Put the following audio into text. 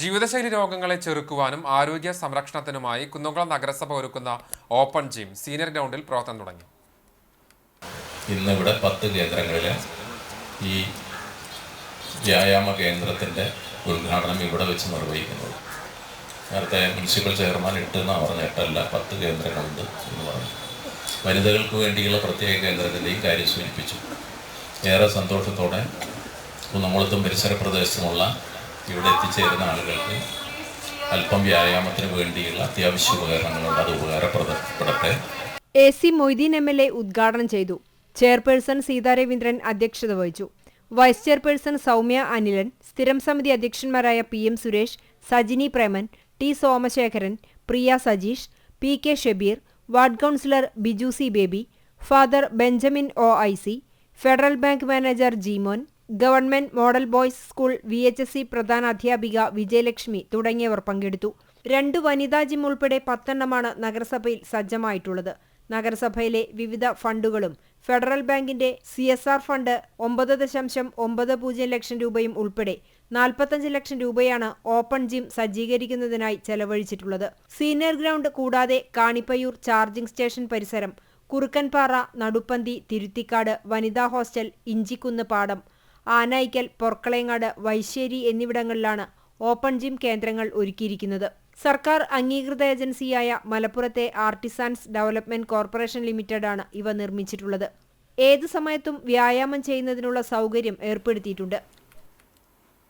ജീവിതശൈലി രോഗങ്ങളെ ചെറുക്കുവാനും ആരോഗ്യ സംരക്ഷണത്തിനുമായി കുന്നംകുളം നഗരസഭ ഒരുക്കുന്ന ഓപ്പൺ ജിം സീനിയർ ഗ്രൗണ്ടിൽ പ്രവർത്തനം തുടങ്ങി. ഇന്ന് ഇവിടെ പത്ത് കേന്ദ്രങ്ങളിൽ ഈ വ്യായാമ കേന്ദ്രത്തിന്റെ ഉദ്ഘാടനം ഇവിടെ വെച്ച് നിർവഹിക്കുന്നത്. നേരത്തെ മുനിസിപ്പൽ ചെയർമാൻ എട്ടെന്നാണ് പറഞ്ഞ എട്ടല്ല പത്ത് കേന്ദ്രങ്ങളുണ്ട് എന്ന് പറഞ്ഞു. വനിതകൾക്ക് വേണ്ടിയുള്ള പ്രത്യേക കേന്ദ്രത്തിന്റെയും കാര്യം സൂചിപ്പിച്ചു. ഏറെ സന്തോഷത്തോടെ കുന്നംകുളത്തും പരിസര പ്രദേശത്തുമുള്ള ഇവിടെ എത്തിച്ചേരുന്ന ആളുകൾക്ക് അല്പം വ്യായാമത്തിന് വേണ്ടിയുള്ള അത്യാവശ്യ ഉപകരണങ്ങളുണ്ട്. അത് ഉപകാരപ്രദപ്പെടട്ടെ. A C Moideen M L A ഉദ്ഘാടനം ചെയ്തു. ചെയർപേഴ്സൺ സീതാരവീന്ദ്രൻ അധ്യക്ഷത വഹിച്ചു. വൈസ് ചെയർപേഴ്സൺ സൗമ്യ അനിലൻ സ്ഥിരം സമിതി അധ്യക്ഷന്മാരായ P M Suresh Sajini Preman T Somasekharan Priya Sajeesh P K Shabeer ward councillor Biju C Baby Father Benjamin O I C Federal Bank manager Jimon government model boys school V H S C പ്രധാന അധ്യാപിക വിജയലക്ഷ്മി തുടങ്ങിയവർ പങ്കെടുത്തു. രണ്ട് വനിതാ gym ഉൾപ്പെടെ പത്തെണ്ണമാണ് നഗരസഭയിൽ സജ്ജമായിട്ടുള്ളത്. നഗരസഭയിലെ വിവിധ ഫണ്ടുകളും ഫെഡറൽ ബാങ്കിന്റെ സി എസ് ആർ ഫണ്ട് ഒമ്പത് ദശാംശം ഒമ്പത് പൂജ്യം ലക്ഷം രൂപയും ഉൾപ്പെടെ നാൽപ്പത്തഞ്ച് ലക്ഷം രൂപയാണ് ഓപ്പൺ ജിം സജ്ജീകരിക്കുന്നതിനായി ചെലവഴിച്ചിട്ടുള്ളത്. സീനിയർ ഗ്രൗണ്ട് കൂടാതെ കാണിപ്പയൂർ ചാർജിംഗ് സ്റ്റേഷൻ പരിസരം കുറുക്കൻപാറ നടുപ്പന്തി തിരുത്തിക്കാട് വനിതാ ഹോസ്റ്റൽ ഇഞ്ചിക്കുന്ന് പാടം ആനായിക്കൽ പൊർക്കളയങ്ങാട് വൈശ്ശേരി എന്നിവിടങ്ങളിലാണ് ഓപ്പൺ ജിം കേന്ദ്രങ്ങൾ ഒരുക്കിയിരിക്കുന്നത്. സർക്കാർ അംഗീകൃത ഏജൻസിയായ മലപ്പുറത്തെ ആർട്ടിസാൻസ് ഡെവലപ്മെന്റ് കോർപ്പറേഷൻ ലിമിറ്റഡാണ് ഇവ നിർമ്മിച്ചിട്ടുള്ളത്. ഏതു സമയത്തും വ്യായാമം ചെയ്യുന്നതിനുള്ള സൗകര്യം ഏർപ്പെടുത്തിയിട്ടുണ്ട്.